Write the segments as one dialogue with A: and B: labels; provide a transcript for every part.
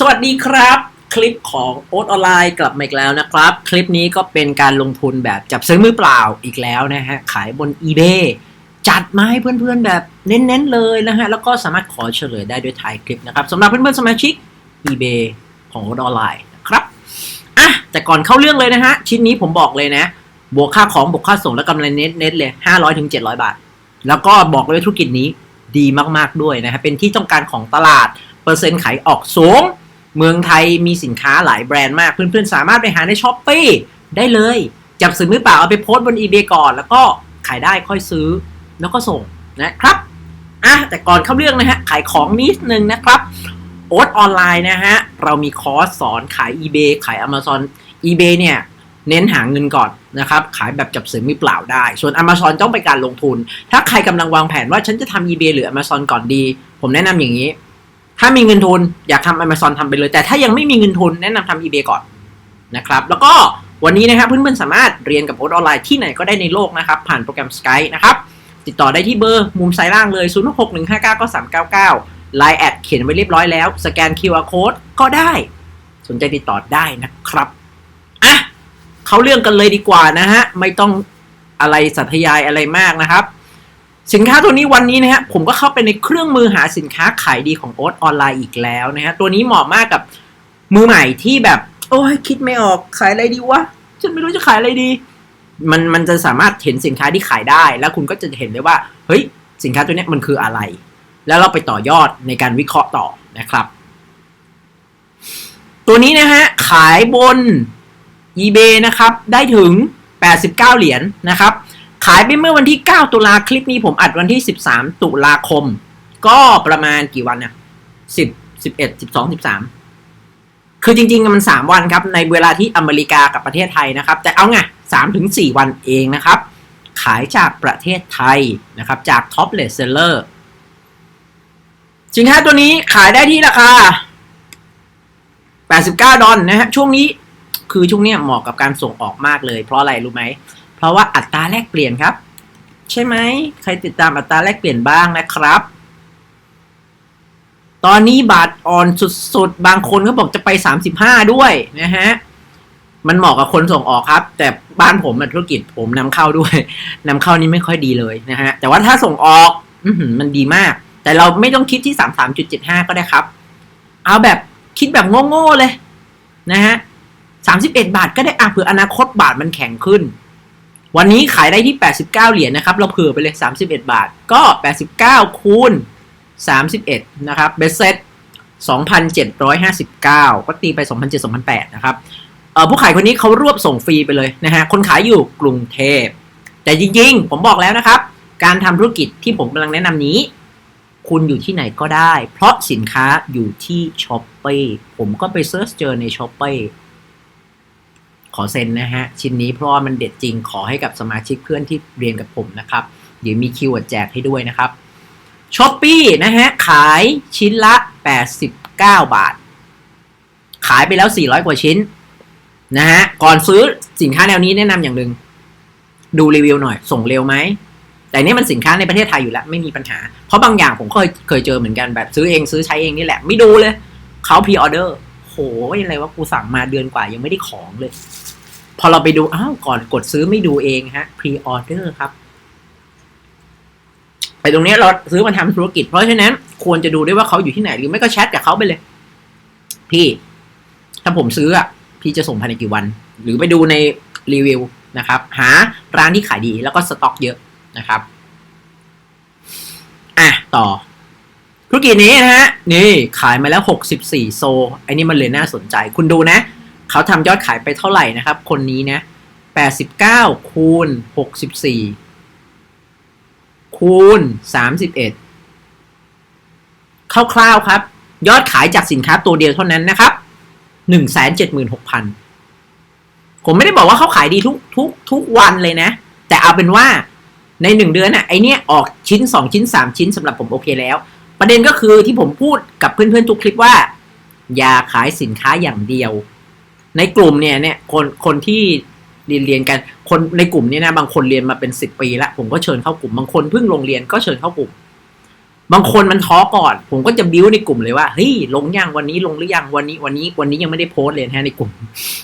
A: สวัสดีครับ คลิปของโอ๊ตออนไลน์กลับมาอีกแล้วนะครับ คลิปนี้ก็เป็นการลงทุนแบบจับซื้อมือเปล่าอีกแล้วนะฮะ ขายบน eBay จัดมาให้เพื่อนๆแบบเน้นๆเลยนะฮะ แล้วก็สามารถขอเฉลยได้ด้วยท้ายคลิปนะครับสำหรับเพื่อนๆสมาชิก eBay ของโอ๊ตออนไลน์นะครับอะแต่ก่อนเข้าเรื่องเลยนะฮะ ชิ้นนี้ผมบอกเลยนะ บวกค่าของบวกค่าส่งและกำไรเน็ตเน็ตเลย500ถึง700 บาท แล้วก็บอกเลยธุรกิจนี้ดีมากๆด้วยนะฮะเป็นที่ต้องการของตลาดเปอร์เซ็นต์ขายออกสูง เมืองไทยมีสินค้าหลายแบรนด์มาก เพื่อนๆ สามารถไปหาในช้อปปีได้เลย จับซื้อมือเปล่าเอาไปโพสต์บน eBay ก่อน แล้วก็ขายได้ค่อยซื้อ แล้วก็ส่งนะครับอะแต่ก่อนเข้าเรื่องนะฮะ ขายของนิดนึงนะครับโอ๊ตออนไลน์นะฮะ เรามีคอร์สสอนขาย eBay ขาย Amazon eBay เนี่ยเน้นหาเงินก่อนนะครับ ขายแบบจับซื้อมือเปล่าได้ ส่วน Amazon ต้องไปการลงทุน ถ้าใครกำลังวางแผนว่าฉันจะทำ eBay หรือ Amazon ก่อนดี ผมแนะนำอย่างนี้ ถ้ามีเงินทุนอยากทำ Amazon ทำไปเลย แต่ถ้ายังไม่มีเงินทุนแนะนำทำ eBay ก่อนนะครับ แล้วก็วันนี้นะครับเพื่อนๆสามารถเรียนกับโอ๊ตออนไลน์ที่ไหนก็ได้ในโลกนะครับ ผ่านโปรแกรม Skype นะครับ ติดต่อได้ที่เบอร์มุมซ้ายล่างเลย 0 6 1 5 9 9 3 9 9 Line แอดเขียนไว้เรียบร้อยแล้ว สแกน QR Code ก็ได้ สนใจติดต่อได้นะครับอะเขาเรื่องกันเลยดีกว่านะฮะไม่ต้องอะไรสัทยายอะไรมากนะครับ สินค้าตัวนี้วันนี้นะฮะผมก็เข้าไปในเครื่องมือหาสินค้าขายดีของโอ๊ตออนไลน์อีกแล้วนะฮะตัวนี้เหมาะมากกับมือใหม่ที่แบบ โอ้ยคิดไม่ออกขายอะไรดีวะฉันไม่รู้จะขายอะไรดี มันมันจะสามารถเห็นสินค้าที่ขายได้ แล้วคุณก็จะเห็นได้ว่า เฮ้ย สินค้าตัวนี้มันคืออะไร แล้วเราไปต่อยอดในการวิเคราะห์ต่อนะครับ ตัวนี้นะฮะขายบน eBay นะครับ ได้ถึง 89 เหรียญนะครับ ขายไปเมื่อวันที่ 9 ตุลาคลิปนี้ผมอัดวันที่ 13 ตุลาคม ก็ประมาณกี่วันเนี่ย10 11 12 13 คือจริงๆมัน 3 วันครับ ในเวลาที่อเมริกากับประเทศไทยนะครับ แต่เอาไง3ถึง4วันเองนะครับ ขายจากประเทศไทยนะครับ จาก Top l e s Seller สินค้าตัวนี้ขายได้ที่ราคา 89 ดอลนะฮะช่วงนี้คือช่วงนี้เหมาะกับการส่งออกมากเลย เพราะอะไรรู้ไหม เพราะว่าอัตราแลกเปลี่ยนครับ ใช่ไหมใครติดตามอัตราแลกเปลี่ยนบ้างนะครับ ตอนนี้บาทอ่อนสุดๆ บางคนก็บอกจะไป 35 ด้วยนะฮะมันเหมาะกับคนส่งออกครับ แต่บ้านผมธุรกิจผมนำเข้าด้วยนำเข้านี่ไม่ค่อยดีเลยนะฮะแต่ว่าถ้าส่งออกอมันดีมาก แต่เราไม่ต้องคิดที่ 33.75 ก็ได้ครับ เอาแบบคิดแบบโง่ๆเลยนะฮะ31 บาทก็ได้อะเผื่ออนาคตบาทมันแข็งขึ้น วันนี้ขายได้ที่ 89 เหรียญนะครับ เราเผื่อไปเลย 31 บาท ก็ 89 คูณ 31 นะครับ เบสเซ็ต2,759 ก็ตีไป 2,700-2,800 นะครับ เออผู้ขายคนนี้เขารวบส่งฟรีไปเลยนะฮะ คนขายอยู่กรุงเทพ แต่จริงๆ ผมบอกแล้วนะครับ การทำธุรกิจที่ผมกำลังแนะนำนี้ คุณอยู่ที่ไหนก็ได้ เพราะสินค้าอยู่ที่ช้อปปี้ผมก็ไปเซิร์ชเจอในช้อปปี้ ขอเซ็นนะฮะ ชิ้นนี้เพราะว่ามันเด็ดจริงขอให้กับสมาชิกเพื่อนที่เรียนกับผมนะครับ เดี๋ยวมีคิวแจกให้ด้วยนะครับช้อปปี้นะฮะ ขายชิ้นละ 89 บาท ขายไปแล้ว 400 กว่าชิ้น นะฮะ ก่อนซื้อสินค้าแนวนี้แนะนำอย่างหนึ่งดูรีวิวหน่อย ส่งเร็วไหม แต่นี่มันสินค้าในประเทศไทยอยู่แล้ว ไม่มีปัญหา เพราะบางอย่างผมเคยเคยเจอเหมือนกันแบบซื้อเองซื้อใช้เองนี่แหละ ไม่ดูเลย เขาพรีออเดอร์โหอะไรวะกูสั่งมาเดือนกว่ายังไม่ได้ของเลย พอเราไปดูอ้าวก่อนกดซื้อไม่ดูเองฮะพรีออเดอร์ครับไปตรงนี้เราซื้อมาทำธุรกิจ เพราะฉะนั้นควรจะดูด้วยว่าเขาอยู่ที่ไหนหรือไม่ก็แชทกับเขาไปเลย พี่ ถ้าผมซื้ออะพี่จะส่งภายในกี่วัน หรือไปดูในรีวิวนะครับ หาร้านที่ขายดีแล้วก็สต็อกเยอะนะครับอะต่อ ธุรกิจนี้นะฮะนี่ขายมาแล้ว 64 โซไอ้นี่มันเลยน่าสนใจ คุณดูนะ เขาทำยอดขายไปเท่าไหร่นะครับ คนนี้นะ89คูณ64คูณ31คร่าวๆครับ ยอดขายจากสินค้าตัวเดียวเท่านั้นนะครับ176,000ผมไม่ได้บอกว่าเขาขายดีทุกทุกทุกวันเลยนะ แต่เอาเป็นว่าในหนึ่งเดือนน่ะไอเนี้ยออกชิ้น2ชิ้น3ชิ้นสำหรับผมโอเคแล้ว ประเด็นก็คือที่ผมพูดกับเพื่อนๆทุกคลิปว่า อย่าขายสินค้าอย่างเดียว ในกลุ่มเนี่ยเนี่ยคนคนที่เรียนเรียนกันคนในกลุ่มเนี่ยนะบางคนเรียนมาเป็นสิบปีล้วผมก็เชิญเข้ากลุ่ม บางคนเพิ่งลงเรียนก็เชิญเข้ากลุ่ม บางคนมันท้อก่อน ผมก็จะบิ้วในกลุ่มเลยว่าเฮ้ยลงยังวันนี้ลงหรือยังวันนี้วันนี้วันนี้ยังไม่ได้โพสเลยนะฮะในกลุ่ม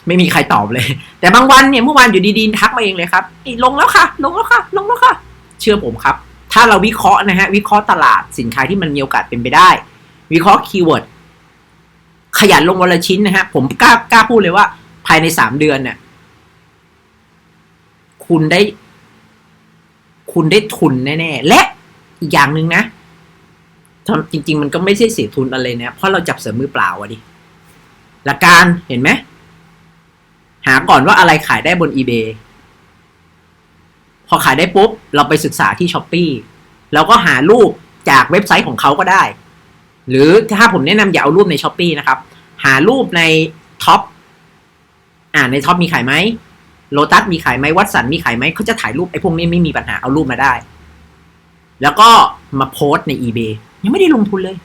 A: ไม่มีใครตอบเลย แต่บางวันเนี่ยเมื่อวานอยู่ดีๆทักมาเองเลยครับอ้ยลงแล้วค่ะ ลงแล้วค่ะ ลงแล้วค่ะ เชื่อผมครับ ถ้าเราวิเคราะห์นะฮะวิเคราะห์ตลาดสินค้าที่มันมีโอกาสเป็นไปได้ วิเคราะห์คีย์เวิร์ด ขยันลงวันละชิ้นนะฮะ ผมกล้ากล้าพูดเลยว่า ภายในสามเดือนเนี่ย คุณได้ คุณได้ทุนแน่ๆ และอีกอย่างหนึ่งนะจริง ๆ มันก็ไม่ใช่เสียทุนอะไรเนี่ยเพราะเราจับเสริมมือเปล่าอะดิหลักการเห็นไหมหาก่อนว่าอะไรขายได้บน eBay พอขายได้ปุ๊บ เราไปศึกษาที่ s h อ p e e แล้วก็หารูปจากเว็บไซต์ของเขาก็ได้ หรือถ้าผมแนะนำอย่าเอารูปใน s h อ p e e นะครับ หารูปในท็อปอ่าในท็อปมีขายไหมโลตัสมีขายไหมวัตสันมีขายไหมเขาจะถ่ายรูปไอ้พวกนี้ไม่มีปัญหาเอารูปมาได้ แล้วก็มาโพสต์ใน eBay ยังไม่ได้ลงทุนเลย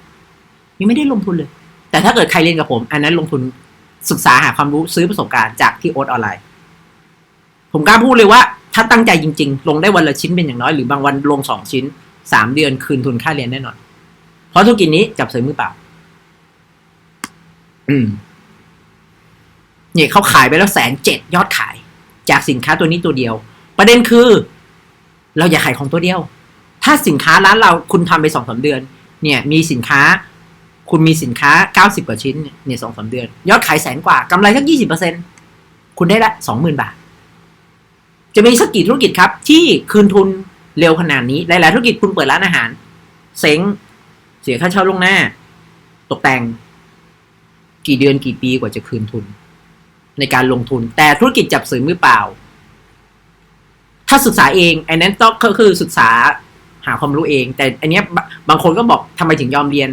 A: ยังไม่ได้ลงทุนเลย แต่ถ้าเกิดใครเรียนกับผม อันนั้นลงทุนศึกษาหาความรู้ซื้อประสบการณ์จากที่โอ๊ตออนไลน์ ผมกล้าพูดเลยว่า ถ้าตั้งใจจริง ๆ ลงได้วันละชิ้นเป็นอย่างน้อยหรือบางวันลงสองชิ้นสามเดือนคืนทุนค่าเรียนแน่นอน เพราะธุรกิจนี้จับเสริมมือเปล่า อืมเนี่ยเขาขายไปแล้วแสนเจ็ดยอดขาย จากสินค้าตัวนี้ตัวเดียว ประเด็นคือ เราอย่าขายของตัวเดียว ถ้าสินค้าร้านเราคุณทำไปสองสาเดือน เนี่ย มีสินค้า คุณมีสินค้าเก้าสิบกว่าชิ้น เนี่ยสองสาเดือน ยอดขายแสนกว่ากำไรสักยี่สิบเปอร์เซ็นคุณได้ละสองหมื่นบาท จะมีสักกี่ธุรกิจครับ ที่คืนทุนเร็วขนาดนี้หลายๆธุรกิจคุณเปิดร้านอาหาร เซ้งเสียค่าเช่าล่วงหน้า ตกแต่ง กี่เดือนกี่ปีกว่าจะคืนทุน ในการลงทุน แต่ธุรกิจจับสื่อมือเปล่า ถ้าศึกษาเองอันนั้นต้องก็คือศึกษาหาความรู้เอง แต่อันนี้บางคนก็บอกทำไมถึงยอมเรียน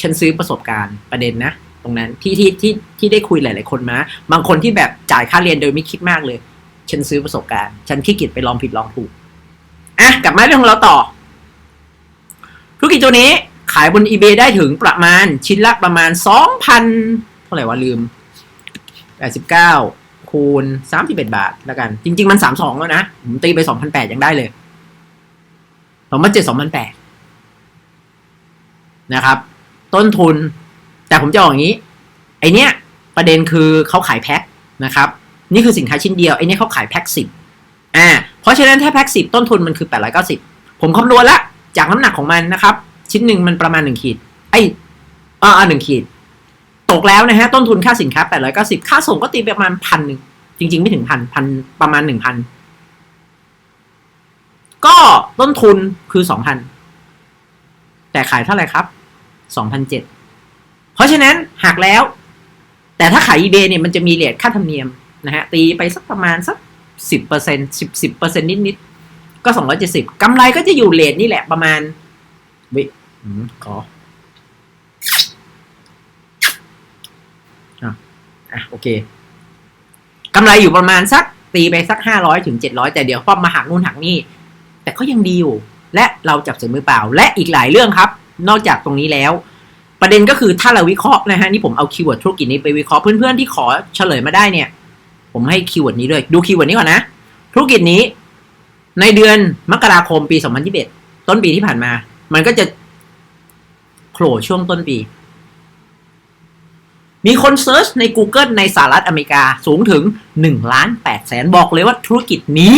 A: ฉันซื้อประสบการณ์ประเด็นนะตรงนั้นที่ที่ที่ที่ได้คุยหลาย ๆ คนมา บางคนที่แบบจ่ายค่าเรียนโดยไม่คิดมากเลย ฉันซื้อประสบการณ์ ฉันขี้เกียจไปลองผิดลองถูกอะกลับมาเรื่องของเราต่อธุรกิจตัวนี้ ขายบน eBay ได้ถึงประมาณชิ้นละประมาณสองพันเท่าไหร่วะลืมแปดสิบเก้าคูณสามสิบเอ็ดบาทแล้วกัน จริง ๆ มันสามสองแล้วนะ ผมตีไปสองพันแปดยังได้เลยสองพันเจ็ดสองพันแปดนะครับ ต้นทุน แต่ผมจะบอกอย่างนี้ ไอเนี้ยประเด็นคือเขาขายแพ็คนะครับ นี่คือสินค้าชิ้นเดียว ไอเนี้ยเขาขายแพ็คสิบอ่าเพราะฉะนั้นถ้าแพ็คสิบต้นทุนมันคือแปดร้อยเก้าสิบผมคำนวณละจากน้ำหนักของมันนะครับ ชิ้นหนึ่งมันประมาณหนึ่งขีด ไอ้อ่าหนึ่งขีด ตกแล้วนะฮะ ต้นทุนค่าสินค้าแปดร้อยเก้าสิบค่าส่งก็ตีประมาณพันหนึ่ง จริง ๆ ไม่ถึงพันพันประมาณหนึ่งพันก็ต้นทุนคือสองพันแต่ขายเท่าไหร่ครับสองพันเจ็ดเพราะฉะนั้นหักแล้ว แต่ถ้าขาย eBay เนี่ยมันจะมีเลทค่าธรรมเนียมนะฮะ ตีไปสักประมาณสักสิบเปอร์เซ็นสิบสิบเปอร์เซ็นนิดๆก็สองร้อยเจ็ดสิบกำไรก็จะอยู่เลทนี่แหละประมาณวิ อืมขออะอะโอเคกำไรอยู่ประมาณสักตีไปสักห้าร้อยถึงเจ็ดร้อยแต่เดี๋ยวพอมาหักนู่นหักนี่ แต่ก็ยังดีอยู่ และเราจับเสริมมือเปล่า และอีกหลายเรื่องครับ นอกจากตรงนี้แล้ว ประเด็นก็คือถ้าเราวิเคราะห์นะฮะนี่ผมเอาคีย์เวิร์ดธุรกิจนี้ไปวิเคราะห์เพื่อนๆที่ขอเฉลยมาได้เนี่ย ผมให้คีย์เวิร์ดนี้ด้วยดูคีย์เวิร์ดนี้ก่อนนะธุรกิจนี้ ในเดือนมกราคมปี 2021 ต้นปีที่ผ่านมา มันก็จะ ผล่ช่วงต้นปี มีคนเซิร์ชใน Google ในสหรัฐอเมริกาสูงถึง1ล้าน8แสนบอกเลยว่าธุรกิจนี้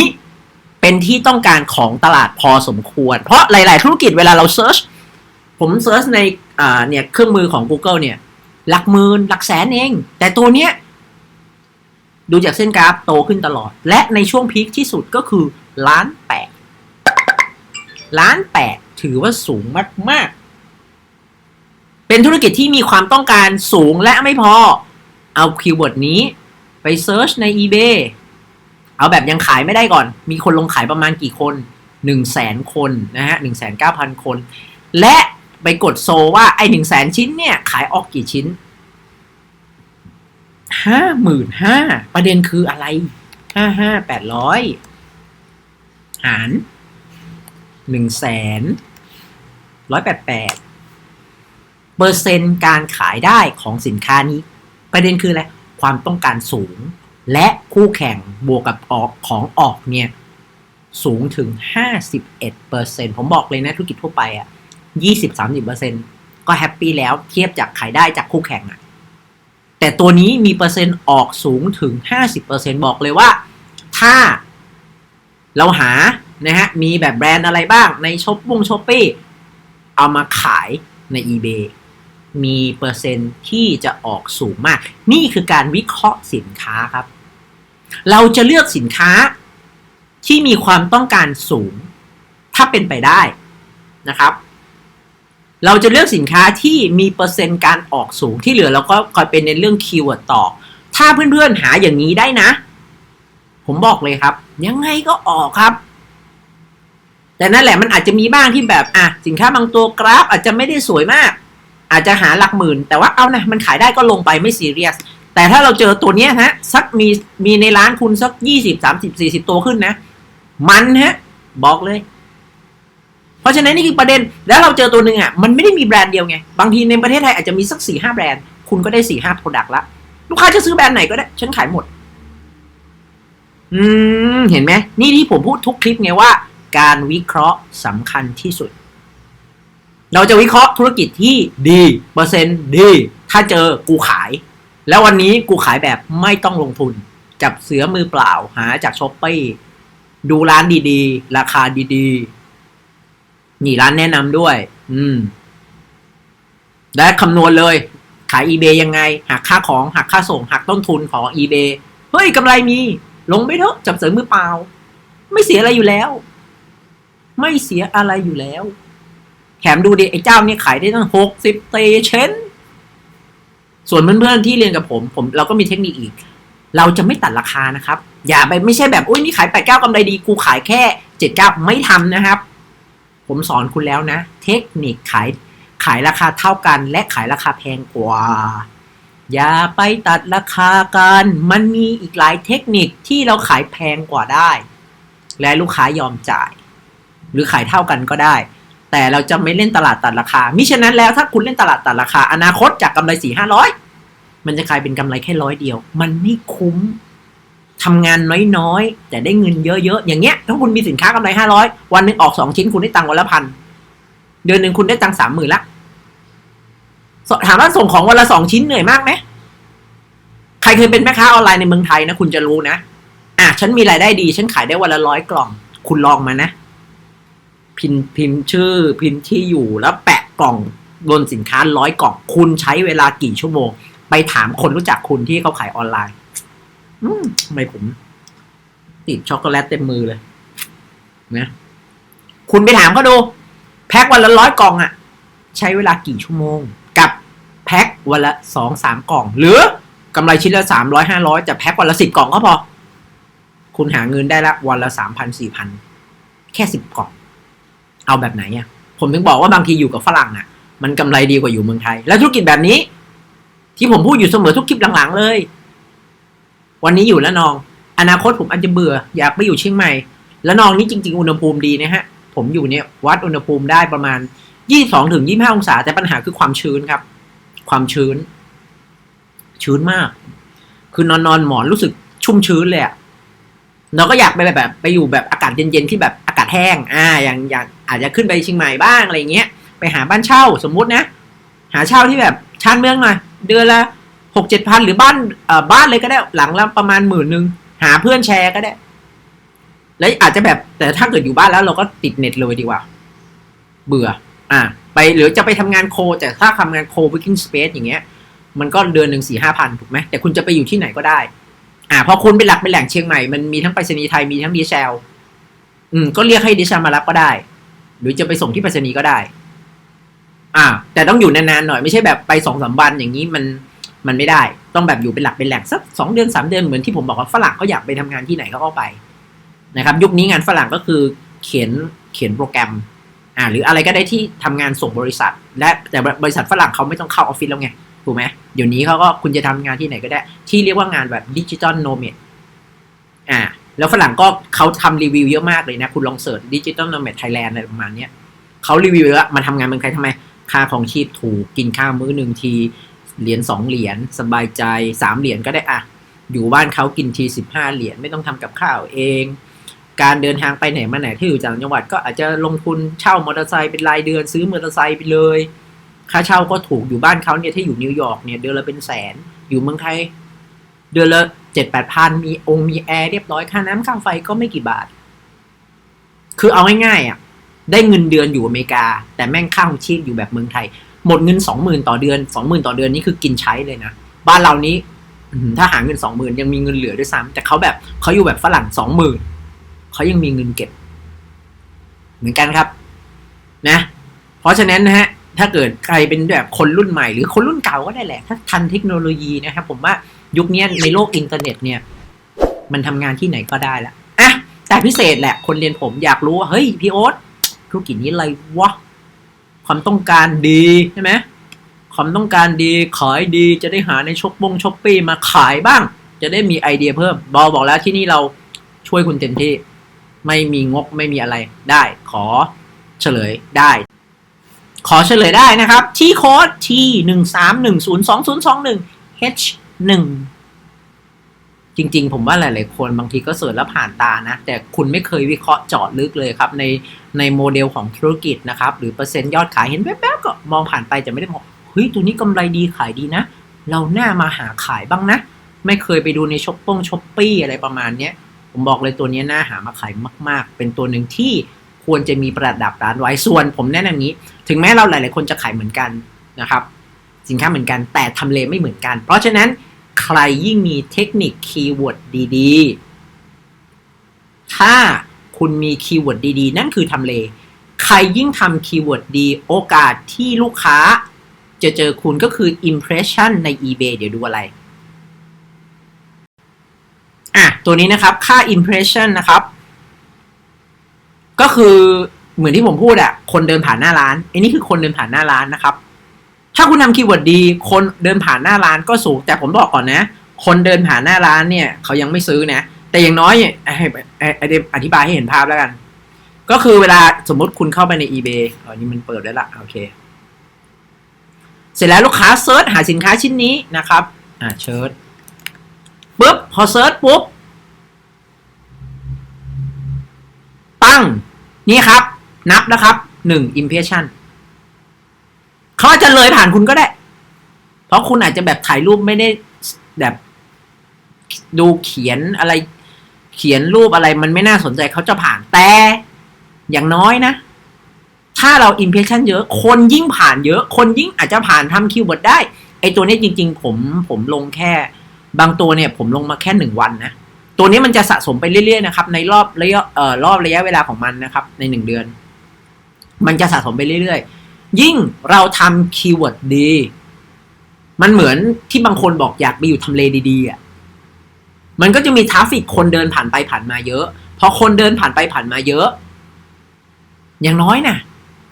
A: เป็นที่ต้องการของตลาดพอสมควร เพราะหลาย ๆ ธุรกิจเวลาเราเซิร์ชผมเซิร์ชในเนี่ยเครื่องมือของ Google เนี่ย หลักหมื่นหลักแสนเอง แต่ตัวเนี้ยดูจากเส้นกราฟโตขึ้นตลอด และในช่วงพีคที่สุดก็คือล้านแปดล้านแปดถือว่าสูงมาก ๆ เป็นธุรกิจที่มีความต้องการสูงและไม่พอ เอาคีย์เวิร์ดนี้ไปเซิร์ชใน eBay เอาแบบยังขายไม่ได้ก่อน มีคนลงขายประมาณกี่คนหนึ่งแสนคนนะฮะหนึ่งแสนเก้าพันคน และไปกดโซว่าไอหนึ่งแสนชิ้นเนี่ยขายออกกี่ชิ้นห้าหมื่นห้าประเด็นคืออะไรห้าห้าแปดร้อยหารหนึ่งแสนร้อยแปดแปด เปอร์เซ็นต์การขายได้ของสินค้านี้ ประเด็นคืออะไรความต้องการสูง และคู่แข่งบวกกับออกของออกเนี่ยสูงถึง 51เปอร์เซ็นผมบอกเลยนะธุรกิจทั่วไปอะยี่สิบสามสิบเปอร์เซ็นก็แฮปปี้แล้วเทียบจากขายได้จากคู่แข่งอะแต่ตัวนี้มีเปอร์เซ็นต์ออกสูงถึงห้าสิบเปอร์เซ็นบอกเลยว่า ถ้าเราหานะฮะมีแบบแบรนด์อะไรบ้างในช็อปปุ้งช้อปปี้เอามาขายใน eBay มีเปอร์เซ็นต์ที่จะออกสูงมาก นี่คือการวิเคราะห์สินค้าครับ เราจะเลือกสินค้าที่มีความต้องการสูง ถ้าเป็นไปได้นะครับ เราจะเลือกสินค้าที่มีเปอร์เซ็นต์การออกสูงที่เหลือเราก็คอยเป็นในเรื่องคีย์เวิร์ดต่อ ถ้าเพื่อนๆหาอย่างนี้ได้นะ ผมบอกเลยครับ ยังไงก็ออกครับแต่นั่นแหละมันอาจจะมีบ้างที่แบบอะสินค้าบางตัวกราฟอาจจะไม่ได้สวยมาก อาจจะหาหลักหมื่น แต่ว่าเอานะมันขายได้ก็ลงไปไม่ซีเรียส แต่ถ้าเราเจอตัวเนี้ยฮะสักมีมีในร้านคุณสักยี่สิบสามสิบสี่สิบตัวขึ้นนะ มันฮะ บอกเลย เพราะฉะนั้นนี่คือประเด็นแล้วเราเจอตัวหนึ่งอะมันไม่ได้มีแบรนด์เดียวไง บางทีในประเทศไทยอาจจะมีสักสี่ห้าแบรนด์ คุณก็ได้สี่ห้าโปรดักต์ละลูกค้าจะซื้อแบรนด์ไหนก็ได้ ฉันขายหมด อืม เห็นไหมนี่ที่ผมพูดทุกคลิปไงว่า การวิเคราะห์สำคัญที่สุด เราจะวิเคราะห์ธุรกิจที่ดีเปอร์เซ็นต์ดี ถ้าเจอกูขาย แล้ววันนี้กูขายแบบไม่ต้องลงทุน จับเสือมือเปล่าหาจากช้อปปี้ดูร้านดีๆ ราคาดีๆนี่ร้านแนะนำด้วย อืม และคำนวณเลย ขาย eBay ยังไง หักค่าของหักค่าส่ง หักต้นทุนของ eBay เฮ้ยกำไรมี ลงไปเถอะจับเสือมือเปล่า ไม่เสียอะไรอยู่แล้ว ไม่เสียอะไรอยู่แล้ว แถมดูดิไอ้เจ้าเนี่ยขายได้ตั้งหกสิบเตเชนส่วนเพื่อนๆที่เรียนกับผม ผมเราก็มีเทคนิคอีก เราจะไม่ตัดราคานะครับ อย่าไปไม่ใช่แบบอุ้ยนี่ขายแปดเก้ากำไรดีกูขายแค่เจ็ดเก้าไม่ทำนะครับ ผมสอนคุณแล้วนะ เทคนิคขายขายราคาเท่ากัน และขายราคาแพงกว่า อย่าไปตัดราคากัน มันมีอีกหลายเทคนิคที่เราขายแพงกว่าได้ และลูกค้ายอมจ่าย หรือขายเท่ากันก็ได้ แต่เราจะไม่เล่นตลาดตัดราคา มิฉะนั้นแล้วถ้าคุณเล่นตลาดตัดราคา อนาคตจากกำไรสี่ห้าร้อยมันจะกลายเป็นกำไรแค่ร้อยเดียว มันไม่คุ้มทำงานน้อยๆ แต่ได้เงินเยอะๆ อย่างเงี้ย ถ้าคุณมีสินค้ากำไรห้าร้อยวันหนึ่งออกสองชิ้นคุณได้ตังค์วันละพัน เดือนหนึ่งคุณได้ตังค์สามหมื่นละสถามว่าส่งของวันละสองชิ้นเหนื่อยมากไหม ใครเคยเป็นแม่ค้าออนไลน์ในเมืองไทยนะ คุณจะรู้นะ อะ ฉันมีรายได้ดี ฉันขายได้วันละร้อยกล่อง คุณลองมานะ พิมพ์พิมพ์ชื่อพิมพ์ที่อยู่แล้วแปะกล่องบนสินค้าร้อยกล่องคุณใช้เวลากี่ชั่วโมง ไปถามคนรู้จักคุณที่เขาขายออนไลน์อืมทำไมผม ติดช็อกโกแลตเต็มมือเลยนะคุณไปถามเขาดู แพ็ควันละร้อยกล่องอะใช้เวลากี่ชั่วโมง กับแพ็ควันละสองสามกล่อง หรือกำไรชิ้นละสามร้อยห้าร้อยจะแพ็ควันละสิบกล่องก็พอ คุณหาเงินได้ละวันละสามพันสี่พันแค่สิบกล่อง เอาแบบไหนอะผมถึงบอกว่าบางทีอยู่กับฝรั่งอะมันกำไรดีกว่าอยู่เมืองไทย แล้วธุรกิจแบบนี้ ที่ผมพูดอยู่เสมอทุกคลิปหลังๆเลย วันนี้อยู่แล้วนอง อนาคตผมอาจจะเบื่อ อยากไปอยู่เชียงใหม่แล้วนองนี่จริง ๆ อุณหภูมิดีนะฮะ ผมอยู่เนี่ยวัดอุณหภูมิได้ประมาณ22ถึง25องศา แต่ปัญหาคือความชื้นครับ ความชื้น ชื้นมาก คือนอนนอนหมอนรู้สึกชุ่มชื้นเลยอะเราก็อยากไปแบบ ไปอยู่แบบอากาศเย็นๆที่แบบอากาศ แห้งอ่าอย่างอย่างอาจจะขึ้นไปเชียงใหม่บ้างอะไรเงี้ยไปหาบ้านเช่าสมมุตินะ หาเช่าที่แบบชานเมืองหน่อยเดือนละหกเจ็ดพันหรือบ้านเอ่อบ้านเลยก็ได้หลังละประมาณหมื่นหนึ่งหาเพื่อนแชร์ก็ได้ แล้วอาจจะแบบแต่ถ้าเกิดอยู่บ้านแล้วเราก็ติดเน็ตเลยดีกว่า เบื่อ อ่า ไปหรือจะไปทำงานโค แต่ถ้าทำงานโค working space อย่างเงี้ย มันก็เดือนหนึ่งสี่ห้าพันถูกไหมแต่คุณจะไปอยู่ที่ไหนก็ได้ อ่าพอคุณเป็นหลักเป็นแหล่งเชียงใหม่มันมีทั้งไปรษณีย์ไทยมีทั้งดีเซล อืมก็เรียกให้ดิฉันมารับก็ได้ หรือจะไปส่งที่ไปรษณีย์ก็ได้ อ่า แต่ต้องอยู่นานๆหน่อยไม่ใช่แบบไปสองสามวันอย่างนี้มันมันไม่ได้ ต้องแบบอยู่เป็นหลักเป็นแหล่งสักสองเดือนสามเดือนเหมือนที่ผมบอกว่าฝรั่งเขาอยากไปทำงานที่ไหนเขาก็ไป นะครับ ยุคนี้งานฝรั่งก็คือเขียนเขียนโปรแกรม อ่า หรืออะไรก็ได้ที่ทำงานส่งบริษัท และแต่บริษัทฝรั่งเขาไม่ต้องเข้าออฟฟิศแล้วไงถูกไหมเดี๋ยวนี้เขาก็คุณจะทำงานที่ไหนก็ได้ ที่เรียกว่างานแบบดิจิตอลโนเมดอ่า แล้วฝรั่งก็เขาทำรีวิวเยอะมากเลยนะ คุณลองเสิร์ชดิจิตอลโนเมดไทยแลนด์อะไรประมาณเนี้ยเขารีวิวแล้วมาทำงานเมืองไทยทำไม ค่าของชีพถูกกินข้าวมื้อหนึ่งที เหรียญสองเหรียญสบายใจสามเหรียญก็ได้อะอยู่บ้านเขากินทีสิบห้าเหรียญไม่ต้องทำกับข้าวเอง การเดินทางไปไหนมาไหนที่อยู่ต่างจังหวัดก็อาจจะลงทุนเช่ามอเตอร์ไซค์เป็นรายเดือนซื้อมอเตอร์ไซค์ไปเลย ค่าเช่าก็ถูกอยู่บ้านเขาเนี่ยที่อยู่นิวยอร์กเนี่ยเดือนละเป็นแสนอยู่เมืองไทย เดือนละเจ็ดแปดพันมีองค์มีแอร์เรียบร้อยค่าน้ำค่าไฟก็ไม่กี่บาท คือเอาง่ายๆอะ ได้เงินเดือนอยู่อเมริกา แต่แม่งค่าของชีพอยู่แบบเมืองไทย หมดเงินสองหมื่นต่อเดือนสองหมื่นต่อเดือนนี่คือกินใช้เลยนะบ้านเรานี้อื้อหือถ้าหาเงินสองหมื่นยังมีเงินเหลือด้วยซ้ำแต่เขาแบบเขาอยู่แบบฝรั่งสองหมื่นเขายังมีเงินเก็บ เหมือนกันครับ นะ เพราะฉะนั้นนะฮะถ้าเกิดใครเป็นแบบคนรุ่นใหม่หรือคนรุ่นเก่าก็ได้แหละ ถ้าทันเทคโนโลยีนะครับผมว่า ยุคนี้ในโลกอินเทอร์เน็ตเนี่ย มันทำงานที่ไหนก็ได้ละอะแต่พิเศษแหละ คนเรียนผมอยากรู้ว่า เฮ้ย พี่โอ๊ตธุรกิจนี้อะไรวะ ความต้องการดีใช่ไหมความต้องการดีขายดีจะได้หาในช็อปปงช็อปปี้มาขายบ้าง จะได้มีไอเดียเพิ่ม บอบอกแล้วที่นี่เราช่วยคุณเต็มที่ ไม่มีงบไม่มีอะไรได้ ขอเฉลยได้ ขอเฉลยได้นะครับ ที่โค้ด T หนึ่งสามหนึ่งศูนย์สองศูนย์สองหนึ่ง H หนึ่งจริง ๆ ผมว่าหลาย ๆ คนบางทีก็เสิร์ชแล้วผ่านตานะ แต่คุณไม่เคยวิเคราะห์เจาะลึกเลยครับ ในในโมเดลของธุรกิจนะครับ หรือเปอร์เซ็นต์ยอดขายเห็นแป๊บๆก็มองผ่านไปจะไม่ได้มองเฮ้ยตัวนี้กำไรดีขายดีนะ เราหน้ามาหาขายบ้างนะ ไม่เคยไปดูในช็อปปงช็อปปี้อะไรประมาณเนี้ยผมบอกเลยตัวนี้น่าหามาขายมาก ๆ เป็นตัวหนึ่งที่ควรจะมีประดับร้านไว้ส่วน ผมแนะนำนี้ ถึงแม้เราหลาย ๆ คนจะขายเหมือนกันนะครับ สินค้าเหมือนกันแต่ทำเลไม่เหมือนกัน เพราะฉะนั้น ใครยิ่งมีเทคนิคคีย์เวิร์ดดีๆ ถ้าคุณมีคีย์เวิร์ดดีๆ นั่นคือทำเล ใครยิ่งทำคีย์เวิร์ดดี โอกาสที่ลูกค้าจะเจอคุณก็คือ impression ใน eBay เดี๋ยวดูอะไร อะ ตัวนี้นะครับ ค่า impression นะครับ ก็คือเหมือนที่ผมพูดอะคนเดินผ่านหน้าร้านไอ้นี่คือคนเดินผ่านหน้าร้านนะครับ ถ้าคุณทำคีย์เวิร์ดดี คนเดินผ่านหน้าร้านก็สูง แต่ผมบอกก่อนนะ คนเดินผ่านหน้าร้านเนี่ย เขายังไม่ซื้อนะ แต่อย่างน้อยให้อธิบายให้เห็นภาพแล้วกัน ก็คือเวลาสมมติคุณเข้าไปใน eBay อันนี้มันเปิดได้ละโอเค เสร็จแล้วลูกค้าเซิร์ชหาสินค้าชิ้นนี้นะครับ อ่าเชิญปุ๊บพอเซิร์ชปุ๊บปั้ง นี่ครับ นับนะครับหนึ่ง impression เขาจะเลยผ่านคุณก็ได้ เพราะคุณอาจจะแบบถ่ายรูปไม่ได้แบบ ดูเขียนอะไร เขียนรูปอะไรมันไม่น่าสนใจเขาจะผ่านแต่อย่างน้อยนะ ถ้าเรา impression เยอะ คนยิ่งผ่านเยอะ คนยิ่งอาจจะผ่านทำคีย์เวิร์ดได้ ไอตัวนี้จริง ๆ ผมผมลงแค่ บางตัวเนี่ย ผมลงมาแค่หนึ่งวันนะตัวนี้มันจะสะสมไปเรื่อยๆนะครับ ในรอบระยะเอ่อรอบระยะเวลาของมันนะครับ ในหนึ่งเดือน มันจะสะสมไปเรื่อยๆ ยิ่งเราทำคีย์เวิร์ดดี มันเหมือนที่บางคนบอกอยากไปอยู่ทำเลดีๆอะมันก็จะมีทราฟฟิกคนเดินผ่านไปผ่านมาเยอะ พอคนเดินผ่านไปผ่านมาเยอะ อย่างน้อยนะ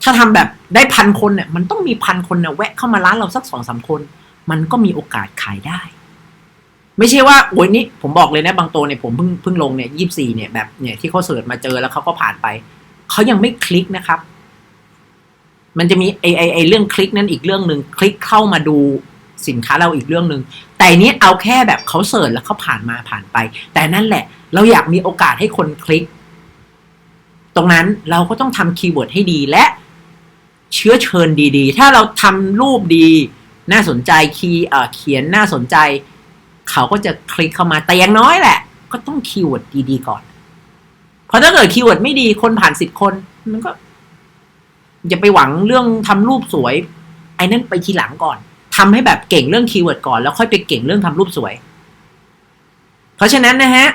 A: ถ้าทำแบบได้พันคนเนี่ยมันต้องมีพันคนนี่ยแวะเข้ามาร้านเราสักสองสามคน มันก็มีโอกาสขายได้ ไม่ใช่ว่าโอ้ยนี่ผมบอกเลยนะบางตัวเนี่ยผมเพิ่งเพิ่งลงเนี่ยยี่สี่เนี่ยแบบเนี่ยที่เขาเสิร์ชมาเจอแล้วเขาก็ผ่านไปเขายังไม่คลิกนะครับ มันจะมีไอไอไอเรื่องคลิกนั่นอีกเรื่องหนึ่งคลิกเข้ามาดูสินค้าเราอีกเรื่องหนึ่งแต่นี้เอาแค่แบบเขาเสิร์ชแล้วเขาผ่านมาผ่านไป แต่นั่นแหละ เราอยากมีโอกาสให้คนคลิก ตรงนั้นเราก็ต้องทำคีย์เวิร์ดให้ดีและเชื้อเชิญดีๆ ถ้าเราทำรูปดี น่าสนใจคีย์เอ่อเขียนน่าสนใจ เขาก็จะคลิกเข้ามาแต่อย่างน้อยแหละ ก็ต้องคีย์เวิร์ดดีๆก่อน เพราะถ้าเกิดคีย์เวิร์ดไม่ดีคนผ่านสิบคนมันก็ อย่าไปหวังเรื่องทำรูปสวย ไอ้นั่นไปทีหลังก่อนทำให้แบบเก่งเรื่องคีย์เวิร์ดก่อนแล้วค่อยไปเก่งเรื่องทำรูปสวย เพราะฉะนั้นนะฮะ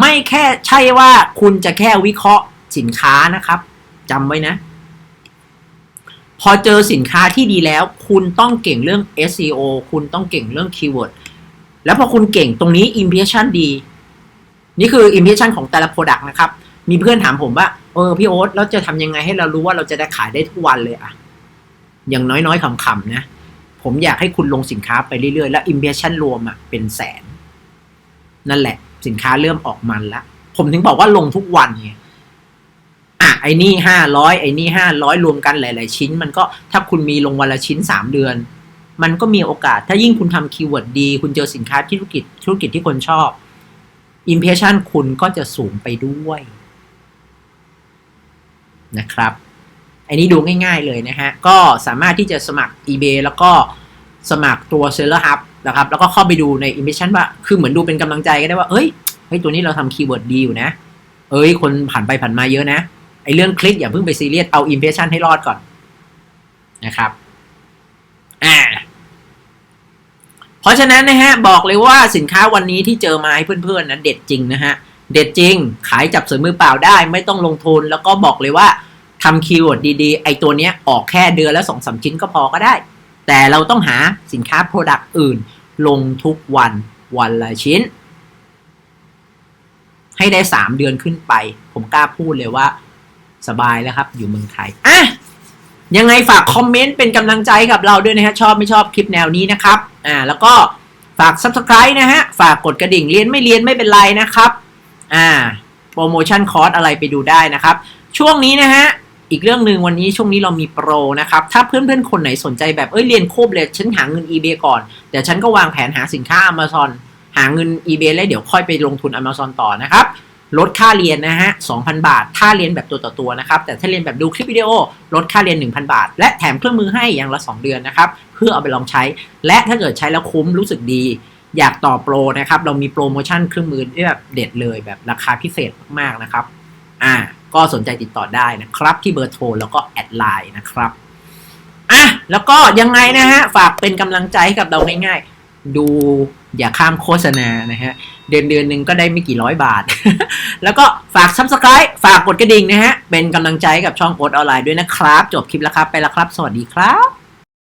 A: ไม่แค่ใช่ว่าคุณจะแค่วิเคราะห์สินค้านะครับจำไว้นะ พอเจอสินค้าที่ดีแล้ว คุณต้องเก่งเรื่อง SEO คุณต้องเก่งเรื่องคีย์เวิร์ดแล้วพอคุณเก่งตรงนี้ impression ดี นี่คือ impression ของแต่ละ product นะครับ มีเพื่อนถามผมว่า เออพี่โอ๊ตแล้วจะทำยังไงให้เรารู้ว่าเราจะได้ขายได้ทุกวันเลยอะอย่างน้อยๆขำๆนะ ผมอยากให้คุณลงสินค้าไปเรื่อยๆ แล้ว impression รวมอะเป็นแสน นั่นแหละ สินค้าเริ่มออกมันละ ผมถึงบอกว่าลงทุกวันไงอะไอ้นี่ห้าร้อยไอ้นี่ห้าร้อยรวมกันหลาย ๆ ชิ้น มันก็ถ้าคุณมีลงวันละชิ้นสามเดือน มันก็มีโอกาส ถ้ายิ่งคุณทำคีย์เวิร์ดดี คุณเจอสินค้าที่ธุรกิจธุรกิจที่คนชอบ Impression คุณก็จะสูงไปด้วย นะครับ อันนี้ดูง่ายๆเลยนะฮะ ก็สามารถที่จะสมัคร eBay แล้วก็สมัครตัว Seller Hub นะครับ แล้วก็เข้าไปดูใน impression ว่า คือเหมือนดูเป็นกำลังใจก็ได้ว่า เอ้ย เฮ้ย ตัวนี้เราทำคีย์เวิร์ดดีอยู่นะ เอ้ย คนผ่านไปผ่านมาเยอะนะ ไอ้เรื่องคลิกอย่าเพิ่งไปซีเรียส เอา impression ให้รอดก่อนนะครับ อ่า เพราะฉะนั้นนะฮะ บอกเลยว่าสินค้าวันนี้ที่เจอมาให้เพื่อนๆนะเด็ดจริงนะฮะ เด็ดจริง ขายจับสือมือเปล่าได้ ไม่ต้องลงทุน แล้วก็บอกเลยว่าทำคีย์เวิร์ดดีๆ ไอตัวเนี้ยออกแค่เดือนละสองสามชิ้นก็พอก็ได้ แต่เราต้องหาสินค้าโปรดักต์อื่น ลงทุกวันวันละชิ้น ให้ได้สามเดือนขึ้นไป ผมกล้าพูดเลยว่าสบายแล้วครับ อยู่เมืองไทยอะยังไงฝากคอมเมนต์เป็นกำลังใจกับเราด้วยนะฮะชอบไม่ชอบคลิปแนวนี้นะครับอ่าแล้วก็ฝาก subscribe นะฮะ ฝากกดกระดิ่งเรียนไม่เรียนไม่เป็นไรนะครับ อ่าโปรโมชั่นคอร์สอะไรไปดูได้นะครับ ช่วงนี้นะฮะอีกเรื่องหนึ่งวันนี้ช่วงนี้เรามีโปรนะครับ ถ้าเพื่อนๆ คนไหนสนใจแบบเอ้ยเรียนโคบเลยฉันหาเงิน eBay ก่อนเดี๋ยวฉันก็วางแผนหาสินค้า Amazon หาเงิน eBay แล้วเดี๋ยวค่อยไปลงทุน Amazon ต่อนะครับลดค่าเรียนนะฮะ 2,000 บาท ถ้าเรียนแบบตัวต่อตัวนะครับ แต่ถ้าเรียนแบบดูคลิปวิดีโอ ลดค่าเรียน 1,000 บาท และแถมเครื่องมือให้อย่างละ 2 เดือนนะครับ เพื่อเอาไปลองใช้ และถ้าเกิดใช้แล้วคุ้มรู้สึกดี อยากต่อโปรนะครับ เรามีโปรโมชั่นเครื่องมือที่แบบเด็ดเลยแบบราคาพิเศษมากๆนะครับ อ่า ก็สนใจติดต่อได้นะครับ ที่เบอร์โทรแล้วก็แอดไลน์นะครับอะแล้วก็ยังไงนะฮะ ฝากเป็นกำลังใจให้กับเราง่ายๆ ดูอย่าข้ามโฆษณานะฮะ เดือนเดือนหนึ่งก็ได้ไม่กี่ร้อยบาท แล้วก็ฝาก subscribe ฝากกดกระดิ่งนะฮะ เป็นกำลังใจให้กับช่องโอ๊ตออนไลน์ด้วยนะครับ จบคลิปแล้วครับ ไปแล้วครับ สวัสดีครับ